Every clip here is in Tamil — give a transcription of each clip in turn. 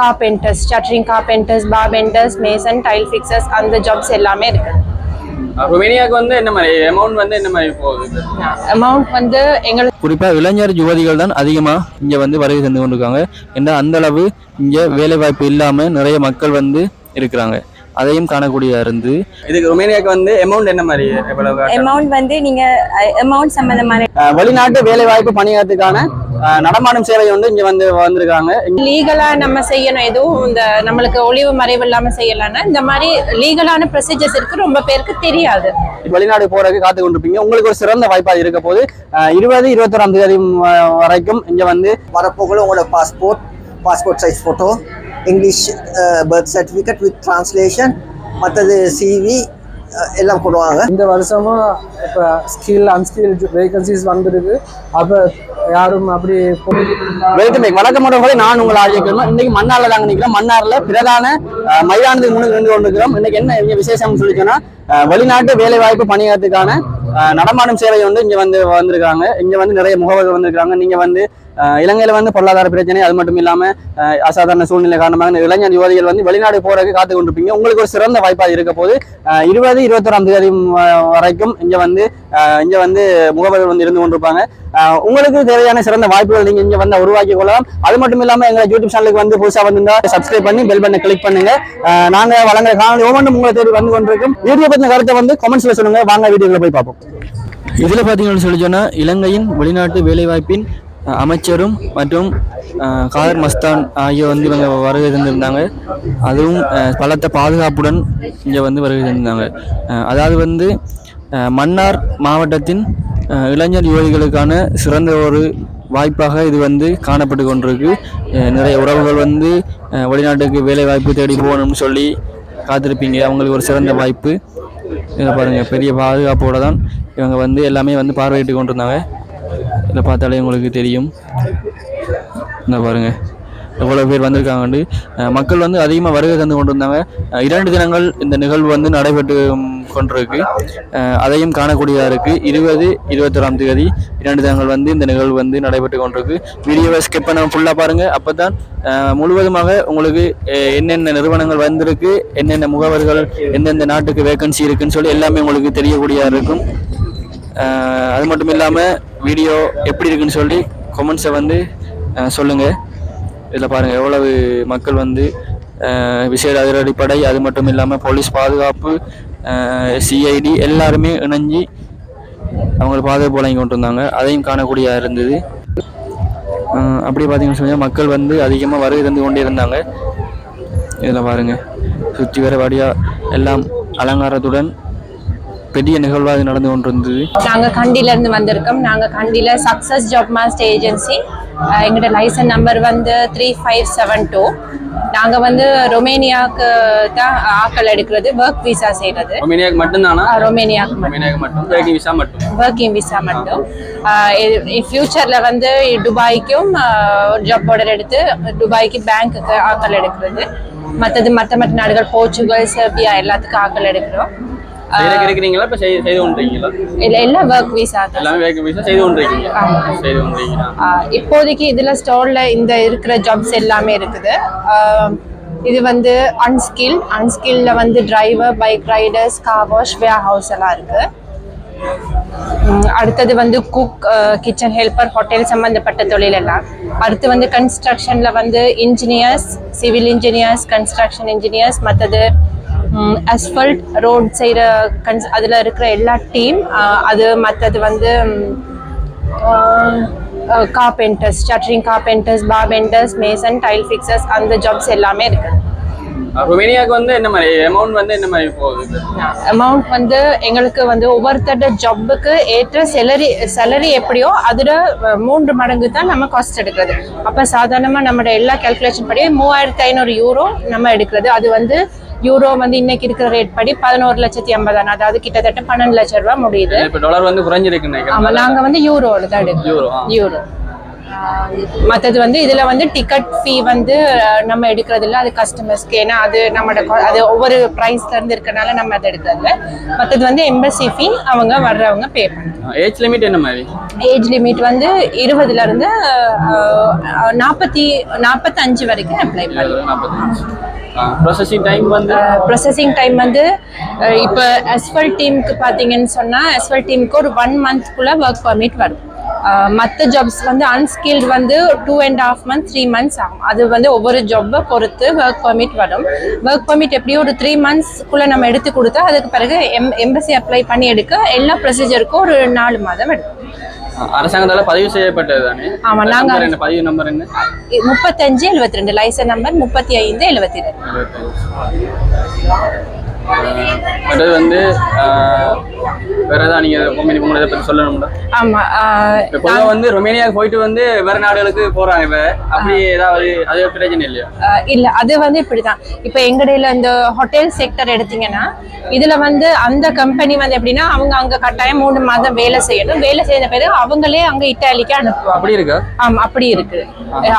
Carpenters shuttering carpenters bar benders mason tile fixers அந்த ஜாப்ஸ் எல்லாமே இருக்கு. ரொமேனியாவுக்கு வந்து என்ன மாதிரி அமௌண்ட் வந்து என்ன மாதிரி போகுது அமௌண்ட் வந்து எங்களுக்கு குறிப்பாக இளைஞர் யுவதிகள் தான் அதிகமாக இங்கே வந்து வருகை தந்து கொண்டிருக்காங்க. ஏன்னா அந்த அளவு இங்கே வேலைவாய்ப்பு இல்லாமல் நிறைய மக்கள் வந்து இருக்கிறாங்க. அதையும் காணக்கூடியதாக இருந்து இதுக்கு ரொமேனியாவுக்கு வந்து அமௌண்ட் என்ன மாதிரி எவ்வளவு? அமௌண்ட் வந்து நீங்க அமௌண்ட் சம்பந்தமான வெளிநாட்டு வேலை வாய்ப்பு பணியாற்றுக்கான நடமாடும் சேவை வந்து இங்க வந்து வந்திருக்காங்க. லீகலா நம்ம செய்யணும் எதுவும் இந்த நம்மளுக்கு ஒளிவு மறைவு இல்லாம செய்யலாம்னா இந்த மாதிரி லீகலான ப்ரொசீஜர்ஸ் இருக்கு ரொம்ப பேருக்கு தெரியாது. வெளிநாடு போறதுக்கு காத்து கொண்டிருப்பீங்க. உங்களுக்கு ஒரு சிறந்த வாய்ப்பா இருக்க போது இருபது இருபத்தொராம் தேதி வரைக்கும் இங்க வந்து வரப்போகுள்ள உங்களோட passport passport size photo English birth certificate with translation மற்றது சிவி எல்லாம் கொடுவாங்க இந்த வருஷமும் இப்போ ஸ்கில் அன்ஸ்கில் வேகன்சிஸ் வந்திருக்கு. அப்போ யாரும் அப்படி போய் வெல்கம் பேக் வணக்கம் மட்டும் நான் உங்களை ஆஜிக்கிறோம் இன்னைக்கு மன்னார்ல தாங்க நிற்கிறோம். மன்னார்ல பிரதான மைதானத்துக்கு முன்னுக்கு நின்று கொண்டிருக்கிறோம். இன்னைக்கு என்ன விசேஷம்னு சொல்லி வெளிநாட்டு வேலைவாய்ப்பு வாய்ப்பு நடமாடும் சேவை வந்து இங்க வந்து வந்திருக்காங்க. இங்க வந்து நிறைய முகவர்கள் வந்திருக்காங்க நீங்க வந்து இலங்கையில் வந்து பொருளாதார பிரச்சனை அது மட்டும் இல்லாமல் அசாதாரண சூழ்நிலை காரணமாக இந்த இளைஞர் யுவதிகள் வந்து வெளிநாடு போறதுக்கு காத்து கொண்டிருப்பீங்க. உங்களுக்கு ஒரு சிறந்த வாய்ப்பாக இருக்க போது இருபது இருபத்தொராம் தேதி வரைக்கும் இங்கே வந்து இங்கே வந்து முகவர்கள் வந்து இருந்து கொண்டிருப்பாங்க. உங்களுக்கு தேவையான சிறந்த வாய்ப்புகள் நீங்கள் இங்கே வந்து உருவாக்கி கொள்ளலாம். அது மட்டும் இல்லாமல் எங்களை யூடியூப் சேனலுக்கு வந்து புதுசாக வந்திருந்தா சப்ஸ்கிரைப் பண்ணி பெல் பண்ண கிளிக் பண்ணுங்க. நாங்கள் வழங்குற காணொலி ஒவ்வொன்றும் உங்களை தேடி வந்து கொண்டிருக்கும். வீடியோ பற்றின கருத்தை வந்து கமெண்ட்ஸில் சொல்லுங்கள் வாங்க வீடியோவில் போய் பார்ப்போம். இதில் பார்த்தீங்கன்னு சொல்லி சொன்னால் இலங்கையின் வெளிநாட்டு வேலைவாய்ப்பின் அமைச்சரும் மற்றும் காதர் மஸ்தான் ஆகியோர் வந்து இவங்க வருகை தந்திருந்தாங்க. அதுவும் பலத்த பாதுகாப்புடன் இங்கே வந்து வருகை தந்திருந்தாங்க. அதாவது வந்து மன்னார் மாவட்டத்தின் இளைஞர் யுவதிகளுக்கான சிறந்த ஒரு வாய்ப்பாக இது வந்து காணப்பட்டு கொண்டிருக்கு. நிறைய உறவுகள் வந்து வெளிநாட்டுக்கு வேலை வாய்ப்பு தேடி போகணும்னு சொல்லி காத்திருப்பீங்க. அவங்களுக்கு ஒரு சிறந்த வாய்ப்பு. இதை பாருங்கள் பெரிய பாதுகாப்போடு தான் இவங்க வந்து எல்லாமே வந்து பார்வையிட்டு கொண்டு இருந்தாங்க இதில் பார்த்தாலே உங்களுக்கு தெரியும். இந்த பாருங்கள் எவ்வளோ பேர் வந்திருக்காங்கண்டு. மக்கள் வந்து அதிகமாக வருகை தந்து கொண்டிருந்தாங்க. இரண்டு தினங்கள் இந்த நிகழ்வு வந்து நடைபெற்று கொண்டிருக்கு. அதையும் காணக்கூடியதாக இருக்குது இருபது இருபத்தொராம் தேதி இரண்டு தினங்கள் வந்து இந்த நிகழ்வு வந்து நடைபெற்று கொண்டிருக்கு. வீடியோவை ஸ்கிப் பண்ண ஃபுல்லாக பாருங்கள் அப்போ தான் முழுவதுமாக உங்களுக்கு என்னென்ன நிறுவனங்கள் வந்திருக்கு என்னென்ன முகவர்கள் எந்தெந்த நாட்டுக்கு வேக்கன்சி இருக்குன்னு சொல்லி எல்லாமே உங்களுக்கு தெரியக்கூடியதாக இருக்கும். அது மட்டும் இல்லாமல் வீடியோ எப்படி இருக்குன்னு சொல்லி கமெண்ட்ஸை வந்து சொல்லுங்கள் சொல்லுங்க. இதில் பாருங்கள் எவ்வளவு மக்கள் வந்து விசேட அதிரடிப்படை அது மட்டும் இல்லாமல் போலீஸ் பாதுகாப்பு சிஐடி எல்லாருமே இணைஞ்சி அவங்களை பாதுகாப்பு வழங்கி கொண்டு வந்தாங்க. அதையும் காணக்கூடிய இருந்தது. அப்படி பார்த்தீங்கன்னு சொன்னால் மக்கள் வந்து அதிகமாக வருகை தந்து கொண்டே இருந்தாங்க. இதில் பாருங்கள் சுற்றி வர வழியாக எல்லாம் அலங்காரத்துடன் பெரிய நிகழ்வாக இது நடந்து கொண்டிருந்தது. நாங்க கண்டில இருந்து வந்திருக்கோம். நாங்க கண்டில சக்சஸ் ஜாப் மாஸ்டர் ஏஜென்சி எங்களோட லைசன் நம்பர் வந்து த்ரீ ஃபைவ் செவன் டூ நாங்க வந்து ரொமேனியாவுக்கு தான் ஆக்கள் எடுக்கிறது ஒர்க் விசா செய்யறது ரொமேனியாவுக்கு மட்டும்தானா? ரொமேனியாவுக்கு மட்டும். ரொமேனியாவுக்கு மட்டும். வேகி விசா மட்டும். ஒர்க்கிங் விசா மட்டும். ஃபியூச்சர்ல வந்து துபாய்க்கும் ஒரு ஜாப் ஆர்டர் எடுத்து துபாய்க்கு பேங்க்குக்கு ஆக்கள் எடுக்கிறது. மற்றது மற்ற மற்ற நாடுகள் போர்ச்சுகல் செர்பியா எல்லாத்துக்கும் ஆக்கள் எடுக்கிறோம். இருக்கிறீங்களா இப்போ செய்து செய்து கொண்டிருக்கீங்களா? இல்ல எல்லாம் ஒர்க் விசா தான். எல்லாமே வேகி விசா செய்து கொண்டிருக்கீங்க செய்து கொண்டிருக்கீங்களா? ஆஹ் இப்போதைக்கு இதுல ஸ்டோர்ல இந்த இருக்கிற ஜாப்ஸ் எல்லாமே இருக்குது. இது வந்து அன்ஸ்கில் அன்ஸ்கில்ல வந்து driver bike riders car wash warehouse எல்லாம் இருக்கு. அடுத்தது வந்து குக் கிச்சன் ஹெல்ப்பர் ஹோட்டல் சம்பந்தப்பட்ட தொழில் எல்லாம். அடுத்து வந்து கன்ஸ்ட்ரக்ஷன்ல வந்து engineers civil engineers construction engineers மற்றது அஸ்ஃபல்ட் ரோட் செய்கிற கன்ஸ் அதில் இருக்கிற எல்லா டீம் அது மற்றது வந்து carpenters shuttering carpenters bar benders mason tile fixers அந்த ஜாப்ஸ் எல்லாமே இருக்குது ரொமேனியாவுக்கு வந்து என்ன மாதிரி அமௌண்ட் வந்து என்ன மாதிரி போகுது? அமௌண்ட் வந்து எங்களுக்கு வந்து ஒவ்வொருத்தரோட ஜாப்புக்கு ஏற்ற சேலரி சேலரி எப்படியோ அதில் மூன்று மடங்கு தான் நம்ம காஸ்ட் எடுக்கிறது. அப்போ சாதாரணமாக நம்மளோட எல்லா கேல்குலேஷன் படி மூவாயிரத்தி ஐநூறு யூரோ நம்ம எடுக்கிறது. அது வந்து யூரோ வந்து இன்னைக்கு இருக்கிற ரேட் படி பதினோரு லட்சத்தி ஐம்பதாயிரம். அதாவது கிட்டத்தட்ட பன்னெண்டு லட்சம் ரூபாய் முடியுது. இப்போ டாலர் வந்து குறைஞ்சிருக்கு நாங்கள் வந்து யூரோவில் தான். எடுக்கிறோம். யூரோ. மற்றது வந்து இதில் வந்து டிக்கெட் ஃபீ வந்து நம்ம எடுக்கிறதில்ல. அது கஸ்டமர்ஸ்க்கு ஏன்னா அது நம்மளோட அது ஒவ்வொரு ப்ரைஸ்ல இருந்து இருக்கனால நம்ம அதை எடுக்கிறதில்ல. மற்றது வந்து எம்பசி ஃபீ அவங்க வர்றவங்க பே பண்ணணும் ஏஜ் லிமிட் என்ன மாதிரி? ஏஜ் லிமிட் வந்து இருபதுல இருந்து நாற்பத்தி நாற்பத்தஞ்சு வரைக்கும் அப்ளை பண்ணலாம். நாற்பத்தஞ்சு ப்ரொசஸிங் டைம் வந்து? ப்ரொசஸிங் டைம் வந்து இப்போ அஸ்வல் டீமுக்கு பார்த்தீங்கன்னு சொன்னால் அஸ்வல் டீமுக்கு ஒரு ஒன் மந்த்க்குள்ளே ஒர்க் பர்மிட் வரும். மற்ற ஜாப்ஸ் வந்து அன்ஸ்கில்ட் வந்து two and half month three months ஆகும். அது வந்து ஒவ்வொரு ஜாப்பை பொறுத்து ஒர்க் பர்மிட் வரும். ஒர்க் பர்மிட் எப்படியும் ஒரு த்ரீ மந்த்ஸ்க்குள்ளே நம்ம எடுத்து கொடுத்தா அதுக்கு பிறகு எம் எம்பசி அப்ளை பண்ணி எடுக்க எல்லா ப்ரொசீஜருக்கும் ஒரு நாலு மாதம் எடுக்கும். அரசாங்கத்தால பதிவு செய்யப்பட்டது தானே? ஆமா, நாங்க- பதிவு நம்பர் என்ன? முப்பத்தஞ்சு எழுபத்தி ரெண்டு லைசன் நம்பர் முப்பத்தி ஐந்து எழுபத்தி ரெண்டு வந்து வேற ஏதாவது நீங்க கம்பெனி போனதை பத்தி சொல்லணும்ல ஆமாம் இப்ப பொதுவா வந்து ரொமேனியாவுக்கு போயிட்டு வந்து வேற நாடுகளுக்கு போறாங்க இப்ப அப்படி ஏதாவது அது பிரச்சனை இல்லையா? இல்ல அது வந்து இப்படிதான். இப்ப எங்கடையில இந்த ஹோட்டல் செக்டர் எடுத்தீங்கன்னா இதுல வந்து அந்த கம்பெனி வந்து எப்படின்னா அவங்க அங்க கட்டாயம் மூணு மாதம் வேலை செய்யணும். வேலை செய்த பிறகு அவங்களே அங்க இட்டாலிக்கு அனுப்புவாங்க. அப்படி இருக்கா? ஆமா அப்படி இருக்கு.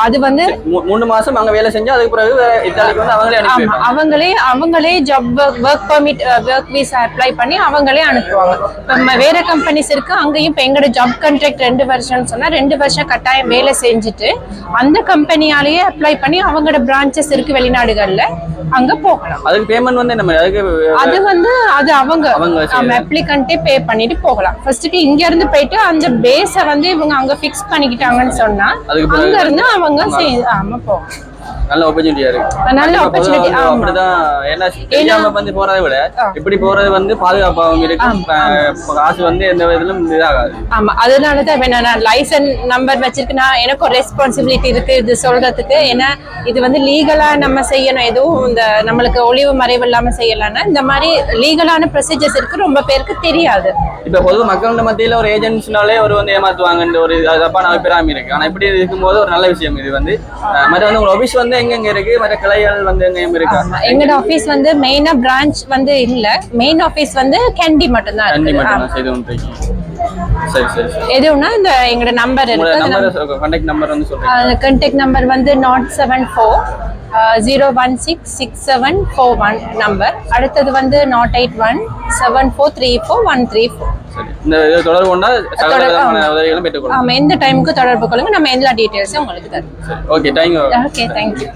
அது வந்து மூணு மாசம் அங்க வேலை செஞ்சு அதுக்கு பிறகு இத்தாலிக்கு வந்து அவங்களே ஆமா அவங்களே அவங்களே job work permit work visa apply பண்ணி அவங்களே அனுப்புவாங்க. இப்ப ம- வேற கம்பெனிஸ் இருக்கு அங்கேயும் இப்ப எங்களோட ஜாப் கான்ட்ராக்ட் ரெண்டு வருஷம்னு சொன்னா ரெண்டு வருஷம் கட்டாயம் வேலை செஞ்சுட்டு அந்த கம்பெனியாலேயே அப்ளை பண்ணி அவங்களோட பிரான்ச்சஸ் இருக்கு வெளிநாடுகள்ல அங்க போகலாம். அதுக்கு பேமெண்ட் வந்து மாதிரி அதுக்கு அது வந்து அது அவங்க. அவங்க. நம்ம அப்ளிகண்ட்டே பே பண்ணிட்டு போகலாம். ஃபர்ஸ்ட்டுக்கு இங்க இருந்து போயிட்டு அந்த பேஸை வந்து இவங்க அங்க ஃபிக்ஸ் பண்ணிக்கிட்டாங்கன்னு சொன்னா அங்க இருந்து அவங்க செய்- ஆமா போகலாம். நல்ல ஆப்பர்ச்சுனிட்டியா இருக்கு. நல்ல opportunity, வந்து ஆமா. அப்படிதான் ஏன்னா தெரியாம வந்து போறதை விட இப்படி போறது வந்து பாதுகாப்பாகவும் இருக்கும். அஹ் காசு வந்து எந்த விதத்திலும் இதாகாது. ஆமா அதனால தான் நான் லைசன் நம்பர் வச்சிருக்கு நான் எனக்கு ஒரு ரெஸ்பான்சிபிலிட்டி இருக்கு இது சொல்றதுக்கு. ஏன்னா இது வந்து லீகலா நம்ம செய்யணும். எதுவும் இந்த நம்மளுக்கு ஒளிவு மறைவு இல்லாம செய்யலாம்னா இந்த மாதிரி லீகலான ப்ரொசீஜர்ஸ் இருக்கு. ரொம்ப பேருக்கு தெரியாது. இப்ப பொது மக்களோட மத்தியில ஒரு ஏஜென்சினாலே ஒரு வந்து ஏமாத்துவாங்கன்ற ஒரு தப்பான அபிப்பிராயம் இருக்கு. ஆனா இப்படி இருக்கும்போது ஒரு நல்ல விஷயம் இது வந்து. மற்ற வந்து உங்க ஆபீஸ் வந்து எங்கெங்க இருக்கு? மற்ற கிளைகள் வந்து எங்கெங்க இருக்கா? எங்களோட ஆபீஸ் வந்து மெயினா பிரான்ச் வந்து இல்ல. மெயின் ஆபீஸ் வந்து கேண்டி மட்டும்தான் கண்டி இருக்கு மட்டும் தான் செய்து கொண்டிருக்கீங்க சரி சரி எதுவும்னா இந்த எங்களோட நம்பர் இருக்கு. நம்பர் கான்டாக்ட் நம்பர் வந்து சொல்றேன் கான்டாக்ட் நம்பர் வந்து nought seven four zero one six six seven four one number அடுத்தது வந்து nought eight one seven four three four one three four. இந்த இதை தொடர்பு கொண்டா சகல விதமான. உதவிகளும் பெற்றுக்கொள்ளும் ஆமாம் எந்த டைமுக்கு தொடர்பு கொள்ளுங்க நம்ம எல்லா டீட்டெயில்ஸும் உங்களுக்கு தரும் சரி ஓகே தேங்க்யூ ஓகே தேங்க்யூ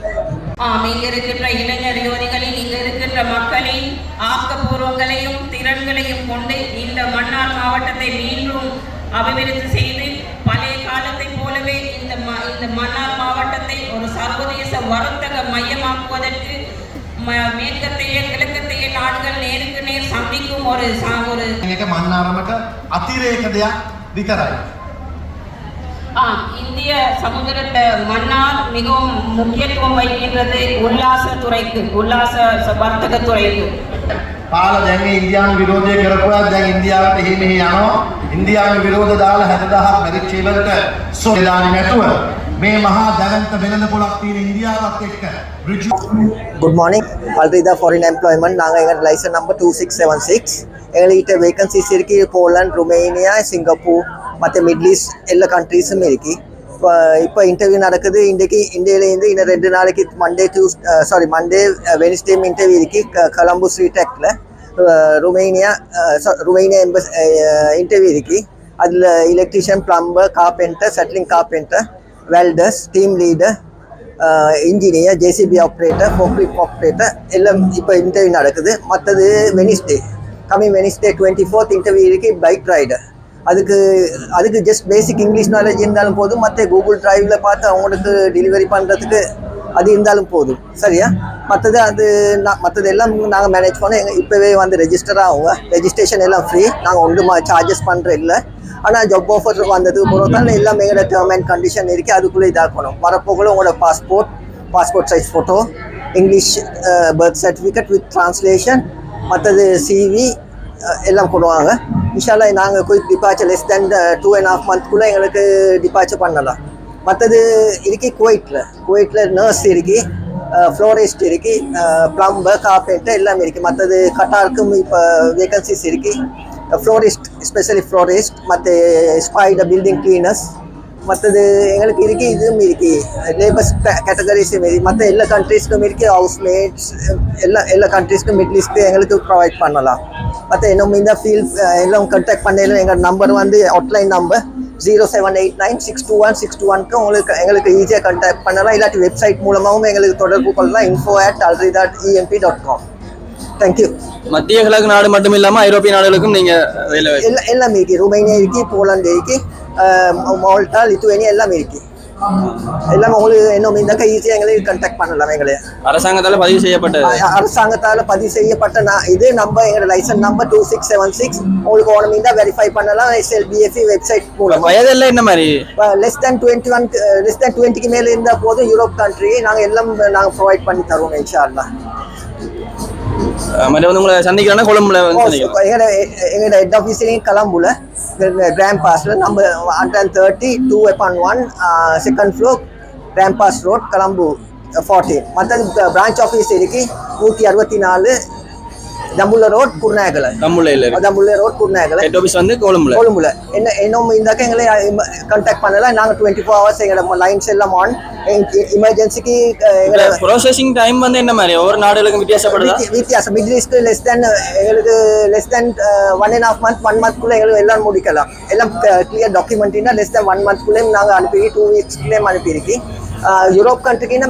ஆம் இங்க இருக்கின்ற இளைஞர் யுவதிகளின் இங்க இருக்கின்ற மக்களின் ஆக்கப்பூர்வங்களையும் திறன்களையும் கொண்டு இந்த மன்னார் மாவட்டத்தை மீண்டும் அபிவிருத்தி செய்து பழைய காலத்தைப் போலவே இந்த ம- இந்த மன்னார் மாவட்டத்தை ஒரு சர்வதேச வர்த்தக மையமாக்குவதற்கு மேற்கத்தைய கிழக்கத்தைய நாடுகள் நேருக்கு நேர் சந்திக்கும் ஒரு ச- ஒரு එක මන්නාරමට අතිරේක දෙයක් විතරයි. ஆம் இந்திய சமுதிரத்தை மன்னார் மிகவும் முக்கியத்துவம் வைக்கின்றது உல்லாச துறைக்கு உல்லாச ச- வர்த்தக துறைக்கு පාල දැන් මේ ඉන්දියානු විරෝධය කරපුවා දැන් ඉන්දියාවට එහෙ මෙහෙ යනවා. ඉන්දියානු විරෝධ දාලා 60000ක් මැරිච්ච ඉවරට සොදානි නැතුව මේ මහා දැවැන්ත වෙළඳ පොලක් තියෙන ඉන්දියාවත් එක්ක ඍජු குட் மார்னிங் அல்ரிதா ஃபாரின் எம்ப்ளாய்மெண்ட் நாங்கள் எங்கள் licence number two six seven six எங்கள்கிட்ட வேகன்சிஸ் இருக்குது போலண்ட் ருமேனியா சிங்கப்பூர் மற்ற மிடில் ஈஸ்ட் எல்லா கண்ட்ரீஸும் இருக்கு. இப்போ இப்போ இன்டர்வியூ நடக்குது. இன்றைக்கு இந்தியாவிலேருந்து இன்னும் ரெண்டு நாளைக்கு Monday Tuesday sorry Monday Wednesday interview இருக்கு. கலம்பு ஸ்ரீடெக்கில் ருமேனியா ருமேனியா எம்பஸ் இன்டர்வியூ இருக்கு. அதில் electrician plumber carpenter shuttering carpenter welders team leader engineer JCB operator forklift operator எல்லாம் இப்போ இன்டர்வியூ நடக்குது. மற்றது Wednesday coming Wednesday twenty fourth interview இருக்கு பைக் ரைடர் அதுக்கு அதுக்கு ஜஸ்ட் பேசிக் இங்கிலீஷ் நாலேஜ் இருந்தாலும் போதும் மற்ற கூகுள் டிரைவில் பார்த்து அவங்களுக்கு டெலிவரி பண்ணுறதுக்கு அது இருந்தாலும் போதும். சரியா? மற்றது அது நான் மற்றது எல்லாம் நாங்கள் மேனேஜ் பண்ணோம். எங்கள் இப்போவே வந்து ரெஜிஸ்டர் ஆகுங்க. ரெஜிஸ்ட்ரேஷன் எல்லாம் ஃப்ரீ நாங்கள் ஒன்றுமா சார்ஜஸ் பண்ணுற இல்லை ஆனால் ஜாப் ஆஃபர் வந்ததுக்கு பிறகு தான் எல்லாம் எங்களோட டேர்ம் அண்ட் கண்டிஷன் இருக்குது அதுக்குள்ளே இதாக்கணும். வரப்போக்குள்ள உங்களோட passport passport size photo English birth certificate with translation மற்றது சிவி uh, எல்லாம் கொடுவாங்க இன்ஷால்லா நாங்கள் quick departure less than two and half மந்த்குள்ளே எங்களுக்கு டிபார்ச்சர் பண்ணலாம். மற்றது இருக்கு குவைட்டில் குவைட்டில் நர்ஸ் இருக்கு uh, ஃப்ளோரிஸ்ட் இருக்கு uh, ப்ளம்பர் கார்பெண்டர் எல்லாமே இருக்குது மற்றது கட்டாருக்கும் இப்போ வேகன்சிஸ் இருக்குது ஃப்ளோரிஸ்ட் ஸ்பெஷலி ஃப்ளோரிஸ்ட் மற்ற ஸ்பைடர் பில்டிங் கிளீனர்ஸ் மற்றது எங்களுக்கு இருக்கு இதுவும் இருக்கு லேபர்ஸ் கேட்டகரிஸும் இருக்கு மற்ற எல்லா கண்ட்ரீஸ்க்கும் இருக்கு ஹவுஸ் மேட்ஸ் எல்லா எல்லா கண்ட்ரீஸ்க்கும் மிடில் எங்களுக்கு ப்ரொவைட் பண்ணலாம் மற்ற இன்னும் இந்த ஃபீல்ட் எல்லாம் கண்டாக்ட் பண்ணல எங்கள் நம்பர் வந்து outline number zero seven eight nine six two one six two ஒன்க்கு உங்களுக்கு எங்களுக்கு ஈஸியாக கண்டாக்ட் பண்ணலாம் இல்லாட்டி வெப்சைட் மூலமாகவும் எங்களுக்கு தொடர்பு கொள்ளலாம் info at alri dot EMP dot com thank you மத்திய கிழக்கு நாடு மட்டும் இல்லாம ஐரோப்பிய நாடுகளுக்கும் நீங்க வேலை வாய்ப்பு. எல்லா எல்லாமே இருக்கு. ருமேனியா இருக்கு போலாந்து இருக்கு மால்டா லித்துவேனியா எல்லாமே இருக்கு. எல்லாமே உங்களுக்கு என்ன இருந்தாக்கா ஈஸியாக எங்களுக்கு கான்டாக்ட் பண்ணலாம் எங்களை. அரசாங்கத்தால பதிவு செய்யப்பட்ட அரசாங்கத்தால பதிவு செய்யப்பட்ட நான் இது நம்பர் எங்களோட licence number two six seven six உங்களுக்கு ஓனம் இருந்தால் வெரிஃபை பண்ணலாம். எஸ்எல்பிஎஃப்இ வெப்சைட் மூலமா. வயதெல்லாம் என்ன மாதிரி? Less than twenty one less than டுவெண்ட்டிக்கு மேலே இருந்தால் போதும். யூரோப் கண்ட்ரி நாங்கள் எல்லாம் நாங்கள் ப்ரொவைட் பண்ணி தருவோம் இன்ஷா மற்ற வந்து உங்களை சந்திக்கிறேன்னா கொழும்புல சந்திக்கலாம். எங்களோட ஹெட் ஆஃபீஸ்லேயும் கலம்புல கிராண்ட் பாஸில் நம்ம hundred thirty two weapon one second floor Grandpass road Colombo fourteen மற்றது பிரான்ச் ஆஃபீஸ் இருக்கு நூற்றி அறுபத்தி நாலு ரோட் குருநாயகலை. தமிழ்ல இருக்கு. தம்புள்ள ரோட் குருநாயகலை. ஹெட் ஆபீஸ் வந்து கொழும்புல கொழும்புல என்ன இன்னும் இருந்தாக்க எங்களை கான்டாக்ட் பண்ணலாம் நாங்கள் டுவெண்ட்டி ஃபோர் ஹவர்ஸ் எங்களோட லைன்ஸ் எல்லாம் ஆன் எமர்ஜென்சிக்கு எங்களை ப்ராசஸிங் டைம் வந்து என்ன மாதிரி? ஒவ்வொரு நாடுகளுக்கும் வித்தியாசப்படுதா? வித்தி- வித்தியாசம். மிடில் ஈஸ்ட்க்கு லெஸ் தேன் எங்களுக்கு less than one and half month one மந்த்க்குள்ளே எங்களுக்கு எல்லாம் முடிக்கலாம். எல்லாம் கிளியர் டாக்குமெண்ட்னா லெஸ் தேன் ஒன் மந்த்க்குள்ளேயும் நாங்கள் அனுப்பி டூ வீக்ஸ்க்குள்ளேயும் அனுப்பியிருக்கு Europe கண்ட்ரிக்குன்னா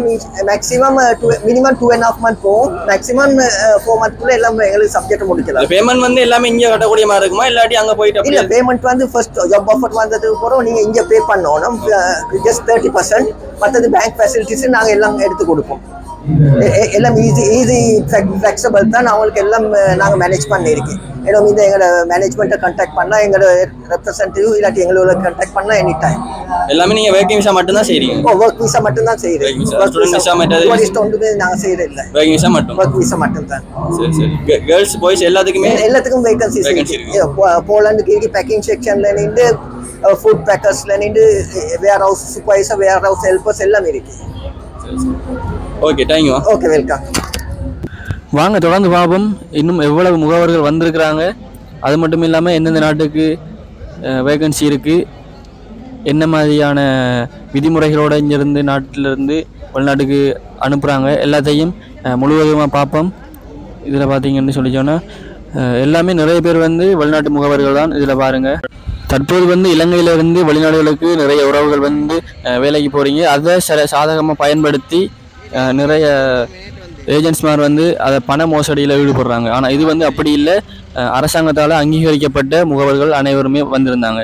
maximum two minimum two and half month போகும். மேக்ஸிமம் ஃபோர் மந்த்க்குள்ளே எல்லாம் எங்களுக்கு சப்ஜெக்ட் முடிக்கலாம். பேமெண்ட் வந்து எல்லாமே இங்க கட்டக்கூடிய மாதிரி இருக்குமா? இல்லாட்டி அங்க போயிட்டு இல்ல பேமெண்ட் வந்து ஃபர்ஸ்ட் ஜாப் ஆஃபர் வந்ததுக்கு அப்புறம் நீங்க இங்க பே பண்ணணும். ஜஸ்ட் தேர்ட்டி பர்சன்ட் மற்றது பேங்க் ஃபெசிலிட்டிஸ் நாங்க எல்லாம் எடுத்து கொடுப்போம். எல்லாம் ஈஸி ஈஸி ஃப்ளெக்சிபிள் தான். அவங்களுக்கு எல்லாம் அஹ், நாங்க மேனேஜ் பண்ணியிருக்கு ஏன்னா இந்த எங்களோட மேனேஜ்மெண்ட்டை கான்டாக்ட் பண்ணா எங்களோட ரெப்ரசன்டேட்டிவ் இல்லாட்டி எங்களோட கான்டாக்ட் பண்ணா எனி டைம் எல்லாமே நீங்க வேக்கிங் விசா மட்டும் தான் செய்றீங்க? ஓ ஒர்க் விசா மட்டும் தான் Work visa. செய்யுது Student visa மற்றது- டூரிஸ்ட் ஒன்றுமே நாங்க செய்யறது இல்லை வேக்கிங் விசா மட்டும். ஒர்க் விசா மட்டும் தான் சரி. சரி கேர்ள்ஸ் பாய்ஸ் எல்லாத்துக்குமே எல்லாத்துக்கும் வேகன்சிஸ் இருக்கு. போலாண்டுக்கு இருக்கு. பேக்கிங் செக்ஷன்ல நின்று ஃபுட் பேக்கர்ஸ்ல நின்று warehouse supervisor warehouse helpers எல்லாம் இருக்கு. ஓகே தேங்க்யூ ஓகே வெல்கம் வாங்க தொடர்ந்து பார்ப்போம். இன்னும் எவ்வளவு முகவர்கள் வந்திருக்கிறாங்க? அது மட்டும் இல்லாமல் எந்தெந்த நாட்டுக்கு வேகன்சி இருக்குது என்ன மாதிரியான விதிமுறைகளோட இங்கேருந்து நாட்டிலிருந்து வெளிநாட்டுக்கு அனுப்புகிறாங்க எல்லாத்தையும் முழுவதுமாக பார்ப்போம். இதில் பார்த்தீங்கன்னு சொல்லி சொன்னால் எல்லாமே நிறைய பேர் வந்து வெளிநாட்டு முகவர்கள் தான் இதில் பாருங்கள் தற்போது வந்து இலங்கையிலிருந்து வெளிநாடுகளுக்கு நிறைய உறவுகள் வந்து வேலைக்கு போகிறீங்க அதை சில சாதகமாக பயன்படுத்தி நிறைய ஏஜென்ட்ஸ்மார் வந்து அதை பண மோசடியில் ஈடுபடுறாங்க. ஆனால் இது வந்து அப்படி இல்லை. அரசாங்கத்தால் அங்கீகரிக்கப்பட்ட முகவர்கள் அனைவருமே வந்திருந்தாங்க.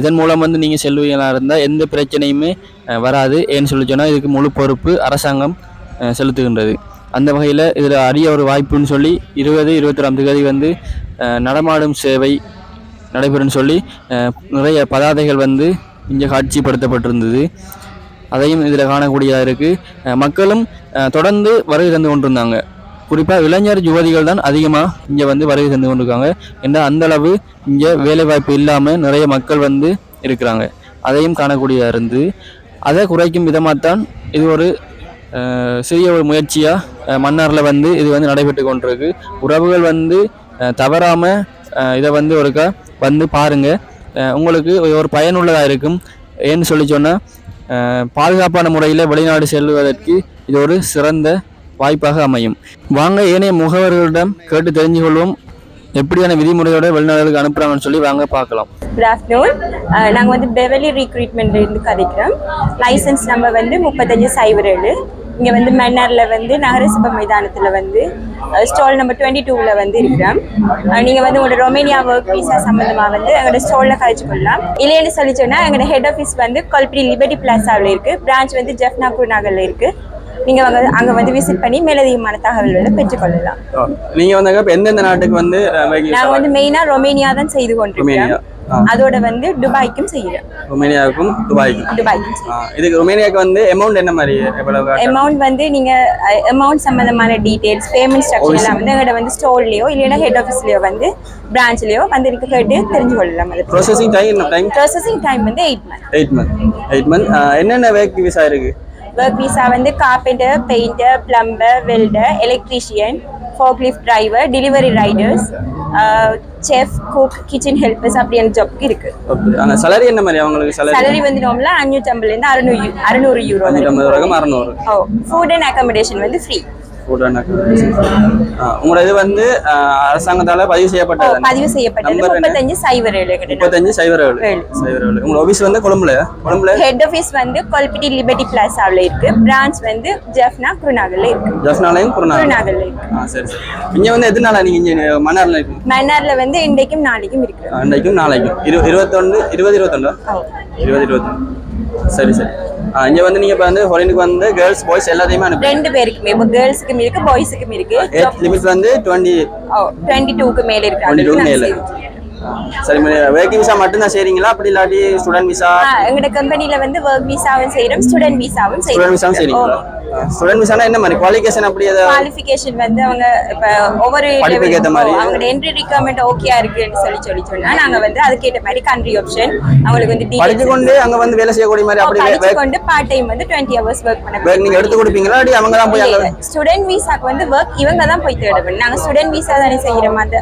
இதன் மூலம் வந்து நீங்கள் செல்வீங்களாக இருந்தால் எந்த பிரச்சனையுமே வராது. ஏன்னு சொல்லி சொன்னால் இதுக்கு முழு பொறுப்பு அரசாங்கம் செலுத்துகின்றது. அந்த வகையில் இதில் அரிய ஒரு வாய்ப்புன்னு சொல்லி இருபது இருபத்தொராம் தேதி வந்து நடமாடும் சேவை நடைபெறும்னு சொல்லி நிறைய பதாதைகள் வந்து இங்கே காட்சிப்படுத்தப்பட்டிருந்தது. அதையும் இதில் காணக்கூடியதாக இருக்குது மக்களும் தொடர்ந்து வருகை தந்து கொண்டிருந்தாங்க. குறிப்பாக இளைஞர் யுவதிகள் தான் அதிகமாக இங்கே வந்து வருகை தந்து கொண்டிருக்காங்க. என்ற அந்த அளவு இங்கே வேலைவாய்ப்பு இல்லாமல் நிறைய மக்கள் வந்து இருக்கிறாங்க. அதையும் காணக்கூடியதாக இருந்து அதை குறைக்கும் விதமாக தான் இது ஒரு சிறிய ஒரு முயற்சியாக மன்னாரில் வந்து இது வந்து நடைபெற்று கொண்டிருக்கு. உறவுகள் வந்து தவறாமல் இதை வந்து ஒருக்கா வந்து பாருங்கள் உங்களுக்கு ஒரு பயனுள்ளதாக இருக்கும். ஏன்னு சொல்லி சொன்னால் பாதுகாப்பான முறையில் வெளிநாடு செல்வதற்கு இது ஒரு சிறந்த வாய்ப்பாக அமையும். வாங்க ஏனைய முகவர்களிடம் கேட்டு தெரிஞ்சு கொள்வோம் எப்படியான விதிமுறையோட வெளிநாடுகளுக்கு அனுப்புறாங்கன்னு சொல்லி வாங்க பார்க்கலாம். குட் ஆஃப்டர்நூன் நாங்கள் வந்து பெவலி ரீக்ரூட்மெண்ட்லேருந்து கதைக்கிறோம். லைசன்ஸ் நம்பர் வந்து முப்பத்தஞ்சு சைபர் ஏழு. இங்கே வந்து மன்னாரில் வந்து நகரசபை மைதானத்தில் வந்து ஸ்டால் நம்பர் டுவெண்ட்டி டூவில் வந்து இருக்கிறோம். நீங்கள் வந்து உங்களோட ரொமேனியா ஒர்க் விசா சம்மந்தமாக வந்து எங்களோட ஸ்டாலில் கழிச்சு கொள்ளலாம். இல்லைன்னு சொல்லி சொன்னால் எங்களோட ஹெட் ஆஃபீஸ் வந்து கொல்பிரி லிபர்டி பிளாசாவில் இருக்குது பிரான்ச் வந்து ஜெஃப்னாபூர் நகரில் இருக்குது நீங்கள் அங்கே அங்கே வந்து விசிட் பண்ணி மேலதிகமான தகவல்களை பெற்றுக்கொள்ளலாம் நீங்க வந்து எந்தெந்த நாட்டுக்கு வந்து விசா வந்து மெயினாக ரொமேனியா தான் செய்து ஆ. அதோட வந்து துபாய்க்கும் செய்கிறோம் ரொமேனியாவுக்கும் துபாய்க்கும். துபாய்க்கும் இதுக்கு ரொமேனியாவுக்கு வந்து அமௌண்ட் என்ன மாதிரி எவ்வளவு? அமௌண்ட் வந்து நீங்க அமௌண்ட் சம்பந்தமான டீடைல்ஸ் பேமெண்ட் ஸ்ட்ரக்சர் எல்லாம் வந்து எங்கள்கிட்ட வந்து ஸ்டோர்லயோ இல்லைன்னா ஹெட் ஆஃபீஸ்லயோ வந்து பிரான்ச்லயோ வந்து எனக்கு கேட்டு தெரிஞ்சு கொள்ளலாம் அது processing time time processing time வந்து eight month eight month eight month என்னென்ன வேக் விசா இருக்கு? ஒர்க் விசா வந்து carpenter painter plumber welder electrician forklift driver delivery riders chef cook kitchen helpers அப்படியான ஜாப்க்கு இருக்கு. அந்த salary என்ன மாதிரி? அவங்களுக்கு சேலரி வந்து நார்மலா அஞ்சூற்றம்பதுலேருந்து அறுநூறு அறுநூறு யூரோ அறநூறு. ஃபுட் அண்ட் அகாமடேஷன் வந்து ஃப்ரீ உங்களோட இது வந்து அரசாங்கத்தால பதிவு செய்யப்பட்டது பதிவு செய்யப்பட்டது? முப்பத்தஞ்சு சைபர் ஏழு முப்பத்தஞ்சு சைபர் ஏழு. சைபர் ஏழு. உங்களோட ஆஃபீஸ் வந்து கொழும்புல? கொழும்புல? ஹெட் ஆஃபீஸ் வந்து கொல்பிட்டி லிபர்ட்டி பிளாசாவில் இருக்கு. பிரான்ச் வந்து ஜெஃப்னா குருநாகல்ல இருக்கு. குருநாள் குருநாகல்ல இருக்கு. ஆ சரி சரி. இங்க வந்து எத்தனை நாளா நீங்க இங்க மன்னார்ல இருக்கீங்க? மன்னார்ல வந்து இன்றைக்கும் நாளைக்கும் இருக்கு. அன்றைக்கும் நாளைக்கும். இரு இருபத்தொன்று இருபது இருபத்தொண்டா ஓ இருபது இருபத்தொன்று சரி சரி. இங்க வந்து நீங்க வந்து ஃபாரினுக்கு வந்து கேர்ள்ஸ் பாய்ஸ் எல்லாத்தையுமே அனுப்பி ரெண்டு பேருக்குமே. இப்போ கேர்ள்ஸுக்கும் இருக்கு பாய்ஸுக்கும் இருக்கு. ஏஜ் லிமிட் வந்து டுவெண்ட்டி ஓ டுவெண்ட்டி டூக்கு மேல இருக்கு. 22 அதுக்கு நாங்க மேல. சரி வேக்கிங் விசா மட்டும்தான் செய்றீங்களா? அப்படி இல்லாட்டி ஸ்டூடெண்ட் விசா ஆ, எங்களோட கம்பெனில வந்து ஒர்க் விசாவும் செய்யறோம் ஸ்டூடெண்ட் விசாவும் ஸ்டூடெண்ட் விசாவும் செய்றீங்களா? ஸ்டூடெண்ட் விசானா என்ன மாதிரி குவாலிஃபிகேஷன் அப்படி ஏதாவது குவாலிஃபிகேஷன் வந்து அவங்க இப்ப ஒவ்வொரு படிப்புக்கு ஏத்த மாதிரி. அவங்களோட என்ட்ரி ரிக்வயர்மெண்ட் ஓகேயா இருக்குன்னு சொல்லி சொல்லி சொன்னா நாங்க வந்து அதுக்கேற்ற மாதிரி கண்ட்ரி ஆப்ஷன் அவங்களுக்கு வந்து படிச்சு கொண்டு அங்க வந்து வேலை செய்யக்கூடிய மாதிரி அப்படி படிச்சு கொண்டு பார்ட் டைம் வந்து டுவெண்ட்டி ஹவர்ஸ் ஒர்க் பண்ண நீங்க எடுத்து கொடுப்பீங்களா? அப்படி அவங்க தான் போய் அங்க ஸ்டூடெண்ட் விசாக்கு வந்து ஒர்க் இவங்க தான் போய் தேடணும் நாங்க ஸ்டூடெண்ட் விசா தானே செய்யறோம் அந்த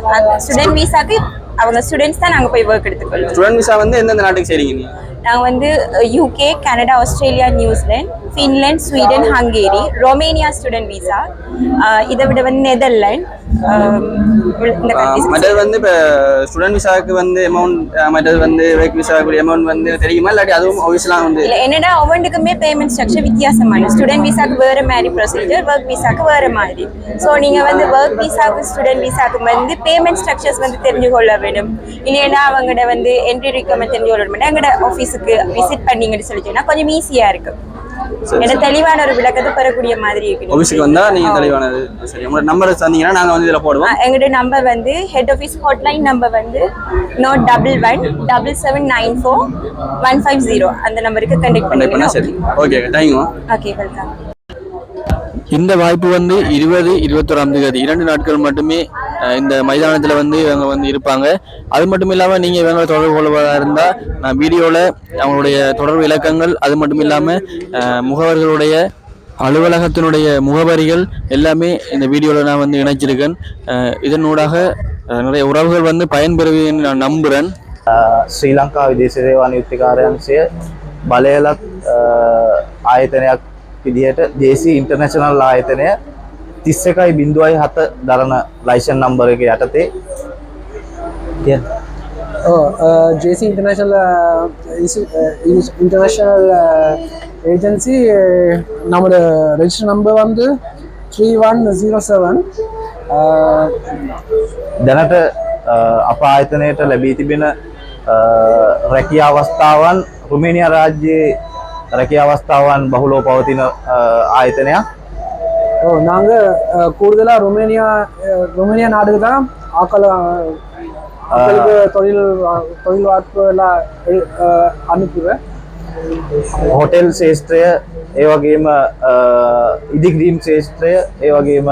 ஸ்டூடெண்ட் விசாக்கு அவங்க ஸ்டூடெண்ட்ஸ் தான் நாங்க போய் ஒர்க் எடுத்துக்கொள்வோம். ஸ்டூடெண்ட் விசா வந்து எந்தெந்த நாட்டுக்கு செய்றீங்க நாங்க வந்து UK Canada Australia New Zealand Finland Sweden Hungary Romania student visa இதை விட வந்து countries மற்றது வந்து இப்போ ஸ்டூடெண்ட் விசாவுக்கு வந்து அமௌண்ட் மற்றது வந்து வேக் விசாவுக்கு அமௌண்ட் வந்து தெரியுமா? இல்லாட்டி அதுவும் ஆஃபீஸ்லாம் வந்து இல்ல என்னடா ஒவ்வொன்றுக்குமே பேமெண்ட் ஸ்ட்ரக்சர் வித்தியாசமான ஸ்டூடெண்ட் விசாக்கு வேற மாதிரி ப்ரொசீஜர் ஒர்க் விசாக்கு வேற மாதிரி. ஸோ நீங்க வந்து ஒர்க் விசாக்கு ஸ்டூடெண்ட் விசாக்கு வந்து பேமெண்ட் ஸ்ட்ரக்சர்ஸ் வந்து தெரிஞ்சு கொள்ள வேண்டும் இல்லைன்னா அவங்களோட வந்து என்ட்ரி ரிக்வயர்மெண்ட் தெரிஞ்சு கொள்ள வேண்டும் எங்களோட ஆஃபீஸுக்கு விசிட் பண்ணீங்கன்னு சொல்லி சொன்னா கொஞ்சம் ஈஸியா இருக்கு. ஏன்னா தெளிவான ஒரு விளக்கத்தை பெறக்கூடிய மாதிரி இருக்கு. ஆஃபீஸுக்கு வந்தா நீங்க தெளிவானது. சரி உங்களோட நம்பர் தந்தீங்கன்னா நாங்க வந்து இதுல போடுவோம். ஆ, எங்களோட நம்பர் வந்து ஹெட் ஆஃபீஸ் ஹாட்லைன் நம்பர் வந்து nought double one double seven nine four one five zero அந்த நம்பருக்கு கண்டெக்ட் பண்ணா சரி. ஓகே தேங்க்யூ ஓகே வெல்கம் இந்த வாய்ப்பு வந்து இருபது இருபத்தொராம் தேதி. இரண்டு நாட்கள் மட்டுமே இந்த மைதானத்தில் வந்து இவங்க வந்து இருப்பாங்க அது மட்டும் இல்லாமல் நீங்கள் இவங்களை தொடர்பு கொள்வதாக இருந்தால் நான் வீடியோவில் அவங்களுடைய தொடர்பு இலக்கங்கள் அது மட்டும் இல்லாமல் முகவர்களுடைய அலுவலகத்தினுடைய முகவரிகள் எல்லாமே இந்த வீடியோவில் நான் வந்து இணைச்சிருக்கேன் அஹ், இதனூடாக அஹ், நிறைய உறவுகள் வந்து பயன்பெறுவீங்கன்னு நான் நம்புகிறேன் ශ්‍රී ලංකා විදේශ සේවා නියුක්තිකාරයන්සය බලයලත් ආයතනයක් විදිහට ජේසි ඉන්ටර්නශනල් ආයතනය තිස් එකයි බිඳුවයි හත දරන ලයිෂන් නම්බර එක යටතේ. කිය ජේසි ඉන්ටර්නශල් ඉන්ටර්නශල් ඒජන්සි නමට රජිෂ නම්බ වන්ද 3107 දැනට uh, අප ආයතනයට ලැබී තිබෙන uh, රැකිය අවස්ථාවන් රුමේනිය රාජ්‍යයේ රැකිය අවස්ථාවන් බහුලෝ පවතින uh, ආයතනයක්. ஓ நாங்கள் கூடுதலாக ரொமேனியா அஹ், ரொமேனியா நாடுக்கு தான் ஆக்கள் அஹ், ஆக்களுக்கு தொழில் வா- தொழில் வாய்ப்பு எல்லாம் எ- அஹ், அனுப்புவேன் හොටෙල් ශේෂත්‍රය ඒ වගේම අ, ඉදිග්‍රීම් ශේෂත්‍රය ඒ වගේම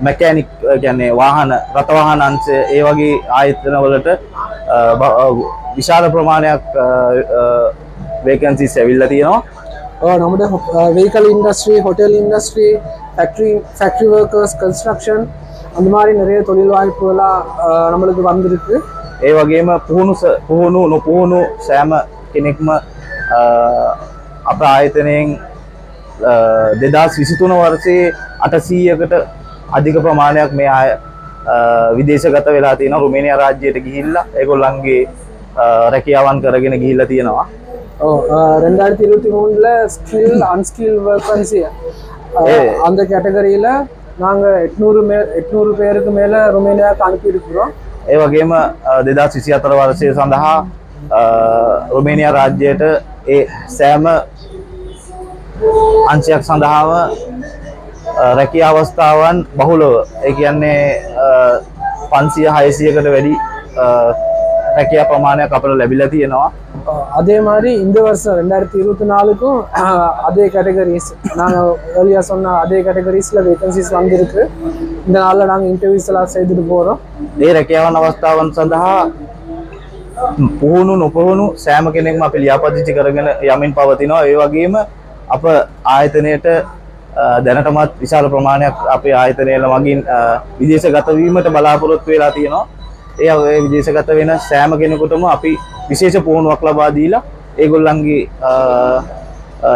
මැකෑනික් ගැන්නේ වාහන රතවාහන අංශය ඒ වගේ ආයතනවලට අ, බ- අ, විශාල ප්‍රමාණයක් වේකන්සි සැවිල්ල තියෙනවා ஓ நம்முடைய vehicle industry hotel industry factory factory workers construction அந்த மாதிரி நிறைய தொழில் வாய்ப்புகளாக அஹ், நம்மளுக்கு வந்திருக்கு ඒ වගේම පුහුණු ස- පුහුණු නොපුහුණු සෑම කෙනෙක්ම අ, අප ආයතනයෙන් දෙදස් විසිතුන වර්සයේ අටසීයකට අධික ප්‍රමාණයක් මේ අය අ, විදේශගත වෙලා තියෙන රුමේනිය රාජ්‍යයට ගිහිල්ලා ඒගොල්ලන්ගේ අ, රැකියාවන් කරගෙන ගිහිල්ලා තියෙනවා ஓ அஹ், ரெண்டாயிரத்தி இருபத்தி மூணில் ஸ்கில் அன்ஸ்கில் வேக்கன்சி ஏய். அந்த கேட்டகரியில் நாங்கள் எட்நூறு மே எட்நூறு பேருக்கு மேலே ருமேனியாவுக்கு அனுப்பியிருக்கிறோம் ඒ වගේම දෙදස් විසි අතර වර්සය සඳහා අ, රුමේනිය රාජ්‍යයට ඒ සෑම අංශයක් සඳහාම අ, රැකිය අවස්ථාවන් බහුලව ඒ කියන්නේ පන්සිය හයසියකට වැඩි අ, රැකියා ප්‍රමාණයක් අපට ලැබිලා තියෙනවා அஹ், அதே மாதிரி இந்த வருஷம் ரெண்டாயிரத்தி இருபத்தி நாலுக்கும் அஹ், அதே கேட்டகரிஸ் நாங்கள் ஏர்லியாக சொன்ன அதே கேட்டகரிஸில் வேகன்சிஸ் வந்திருக்கு இந்த நாளில் நாங்கள் இன்டர்வியூஸ் எல்லாம் செய்துட்டு போகிறோம் ඒ රැකියාවන් අවස්ථාවන් සඳහා පුහුණු නොපුහුණු සෑම කෙනෙක්ම අපි ලියාපදිච්චි කරගෙන යමින් පවතිනවා ඒ වගේම අප ආයතනයට අ, දැනටමත් විශාල ප්‍රමාණයක් අපේ ආයතනයල මගින් අ, විදේශගත වීමට බලාපොරොත්තු වෙලා තියෙනවා. ඒ අය විදේශගත වෙන සෑම කෙනෙකුටම අපි විශේෂ පුහුණුවක් ලබා දීලා ඒගොල්ලන්ගේ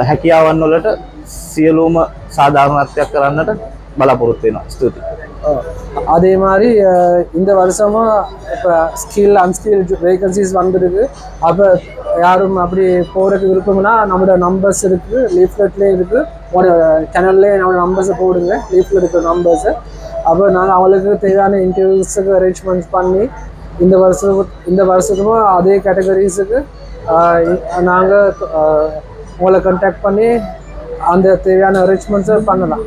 හැකියාවන් වලට සියලුම සාධාරණත්වයක් කරන්නට බලාපොරොත්තු වෙනවා. ස්තුතියි. அதே மாதிரி இந்த வருஷமா இப்போ ஸ்கில் அன்ஸ்கில் வேகன்சிஸ் வந்திருக்கு அப்போ யாரும் அப்படி போகிறதுக்கு விருப்பம்னா நம்மளோட நம்பர்ஸ் இருக்குது லீஃப்லெட்லேயே இருக்குது உங்களோட சேனல்லே நம்மளோட நம்பர்ஸை போடுங்க லீஃப்ல இருக்கிற நம்பர்ஸை அப்போ நாங்கள் அவங்களுக்கு தேவையான இன்டர்வியூஸுக்கு அரேஞ்ச்மெண்ட்ஸ் பண்ணி இந்த வருஷம் இந்த வருஷத்துக்கும் அதே கேட்டகரிஸுக்கு நாங்கள் உங்களை கண்டாக்ட் பண்ணி அந்த தேவையான அரேஞ்ச்மெண்ட்ஸை பண்ணலாம்.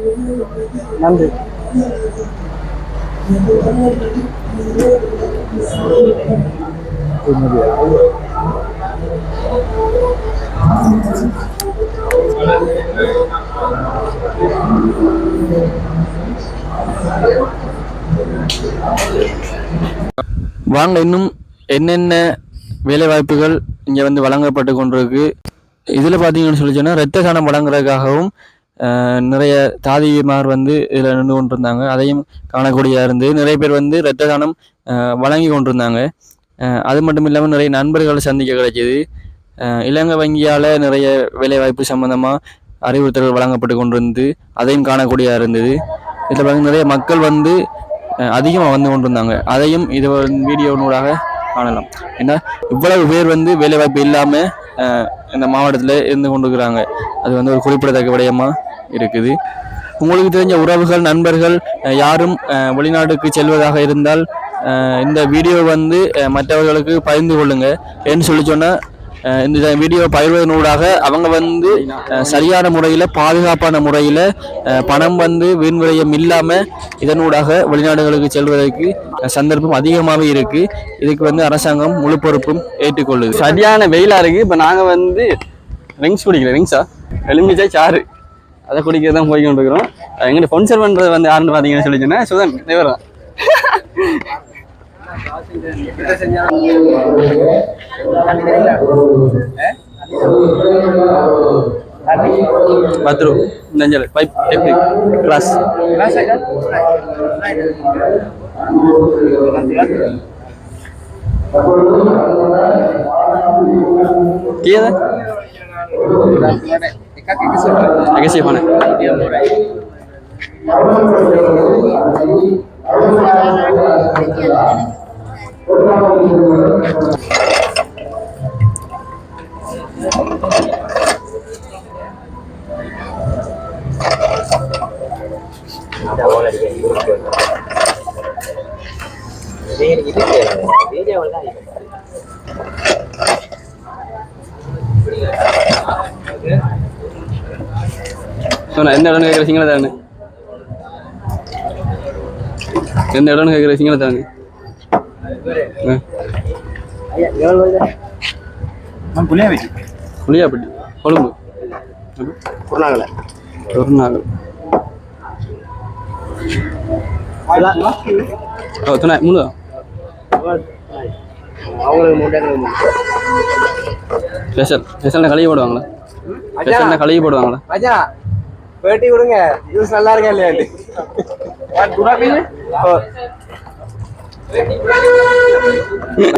நன்றி. வாங்க இன்னும் என்னென்ன வேலைவாய்ப்புகள் இங்கே வந்து வழங்கப்பட்டு கொண்டிருக்கு? இதில் பார்த்தீங்கன்னு சொல்லி சொன்னால் ரத்த சாணம் வழங்குறதுக்காகவும் நிறைய தாதிமார் வந்து இதில் நின்று கொண்டிருந்தாங்க. அதையும் காணக்கூடியதாக இருந்து நிறைய பேர் வந்து ரத்த தானம் வழங்கி கொண்டிருந்தாங்க. அது மட்டும் இல்லாமல் நிறைய நண்பர்களை சந்திக்க கிடைச்சிது. இலங்கை வங்கியால் நிறைய வேலைவாய்ப்பு சம்மந்தமாக அறிவுறுத்தல்கள் வழங்கப்பட்டு கொண்டிருந்து அதையும் காணக்கூடிய இருந்தது. இதில் நிறைய மக்கள் வந்து அதிகமாக வந்து கொண்டிருந்தாங்க. அதையும் இது வீடியோனூடாக காணலாம். ஏன்னா இவ்வளவு பேர் வந்து வேலைவாய்ப்பு இல்லாமல் இந்த மாவட்டத்தில் இருந்து கொண்டிருக்கிறாங்க. அது வந்து ஒரு குறிப்பிடத்தக்க விடயமாக இருக்குது. உங்களுக்கு தெரிஞ்ச உறவுகள் நண்பர்கள் யாரும் வெளிநாட்டுக்கு செல்வதாக இருந்தால் இந்த வீடியோ வந்து மற்றவர்களுக்கு பகிர்ந்து கொள்ளுங்கள் ஏன்னு சொல்லி சொன்னால் இந்த வீடியோ பகிர்வதனூடாக அவங்க வந்து சரியான முறையில் பாதுகாப்பான முறையில் பணம் வந்து வீண் விரயம் இல்லாமல் இதனூடாக வெளிநாடுகளுக்கு செல்வதற்கு சந்தர்ப்பம் அதிகமாகவே இருக்கு. இதுக்கு வந்து அரசாங்கம் முழு பொறுப்பும் ஏற்றுக்கொள்ளுது. சரியான வெயிலாக இருக்குது இப்போ நாங்கள் வந்து ரிங்ஸ் குடிக்கிறோம் ரிங்ஸா? எலுமிச்சா சாறு. அதை குடிக்க தான் போய் கொண்டிருக்கிறோம் எங்கிட்ட ஸ்பான்சர் பண்ணுறது வந்து யாருன்னு பார்த்தீங்கன்னு சொல்லிச்சுன்னா சுதன் தேவர் தான் Badru, Nanjal, pipe, epic, kelas. Class ya kan? kan? Kita? কি எந்த இடம் கேட்குற சிங்கள தானே எந்த இடம் கேட்குற சிங்கள தானே புளியாப்பட்டி கொழும்பு குருநாகலை ஓ துணை மூட்டை ஸ்பெஷல் ஸ்பெஷல்னா கழுவி போடுவாங்களா ஸ்பெஷல்னா கழுவி போடுவாங்களா மச்சான் பேட்டி கொடுங்க ஜூஸ் நல்லா இருக்கா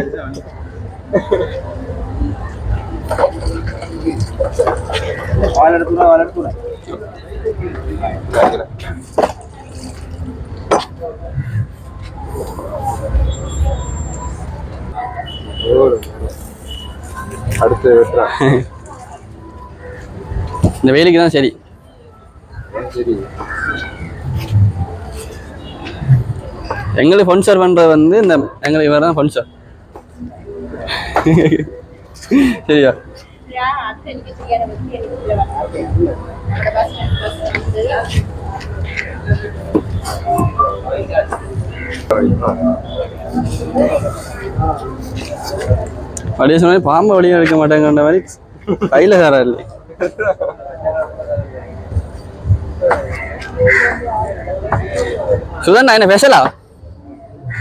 இல்லையாண்டு ஓ அடுத்து இந்த வெயிலுக்கு தான் சரி. சரி. எங்களுக்கு ஸ்பான்சர் பண்ணுறது வந்து இந்த எங்களுக்கு இவர் தான் ஸ்பான்சர் சரியா? அப்படியே சொன்ன பாம்பை வழியாக எடுக்க மாட்டேங்கிற மாதிரி கையில் சாரா இல்லை. சுதன் என்ன பேசலா?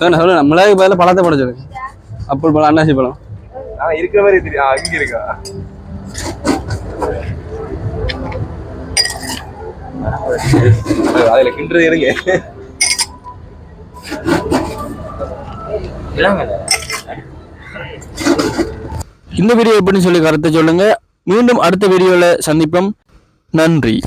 சொல்லுங்க மிளகு பதில் பழத்தை போட சொல்லுங்க. அப்புள் பழம் அன்னாசி பழம். இருக்கிற மாதிரி தெரியும். இங்க இருக்கா? அதுல கிண்டுறது இருங்க இந்த வீடியோ எப்படின்னு சொல்லி கருத்தை சொல்லுங்க. மீண்டும் அடுத்த வீடியோவில் சந்திப்போம். நன்றி.